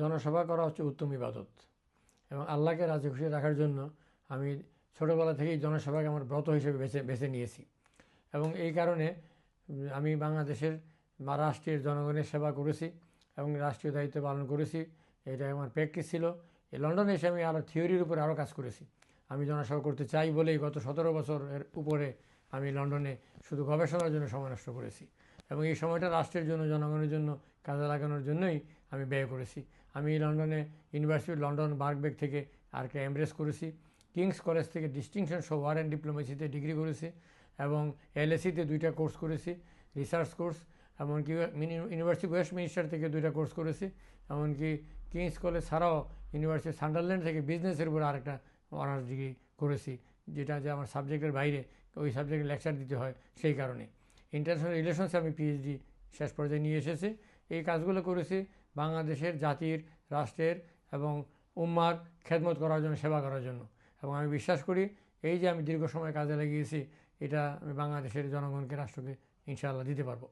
জনসভা করা হচ্ছে উত্তম ইবাদত। এবং আল্লাহকে রাজি খুশি রাখার জন্য আমি ছোটোবেলা থেকেই জনসভাকে আমার ব্রত হিসেবে বেছে বেছে নিয়েছি। এবং এই কারণে আমি বাংলাদেশের বা রাষ্ট্রের জনগণের সেবা করেছি এবং রাষ্ট্রীয় দায়িত্ব পালন করেছি। এটা আমার প্র্যাকটিস ছিল। এই লন্ডনে এসে আমি আরও থিওরির উপরে আরও কাজ করেছি। আমি জনসভা করতে চাই বলেই গত সতেরো বছরের উপরে আমি লন্ডনে শুধু গবেষণার জন্য সময় নষ্ট করেছি। এবং এই সময়টা রাষ্ট্রের জন্য, জনগণের জন্য, কাজে লাগানোর জন্যই আমি ব্যয় করেছি। আমি লন্ডনে ইউনিভার্সিটি লন্ডন বার্গবেগ থেকে আরকে এমব্রেস করেছি। কিংস কলেজ থেকে ডিস্টিংশন সহ ওয়ার অ্যান্ড ডিপ্লোমেসিতে ডিগ্রি করেছি এবং এলএসিতে দুইটা কোর্স করেছি রিসার্চ কোর্স এমনকি মিনি- ইউনিভার্সিটি ওয়েস্ট মিনিস্টার থেকে দুইটা কোর্স করেছি, এমনকি কিংস কলেজ ছাড়াও ইউনিভার্সিটি সান্ডারল্যান্ড থেকে বিজনেসের উপর আরেকটা অনার্স ডিগ্রি করেছি, যেটা যে আমার সাবজেক্টের বাইরে, ওই সাবজেক্টে লেকচার দিতে হয় সেই কারণে। ইন্টারন্যাশনাল রিলেশনসে আমি পিএইচডি শেষ পর্যায়ে নিয়ে এসেছি। এই কাজগুলো করেছি বাংলাদেশের জাতির, রাষ্ট্রের এবং উম্মার খেদমত করার জন্য, সেবা করার জন্য। এবং আমি বিশ্বাস করি এই যে আমি দীর্ঘ সময় কাজে লাগিয়েছি, এটা আমি বাংলাদেশের জনগণকে, রাষ্ট্রকে ইনশাআল্লাহ দিতে পারব।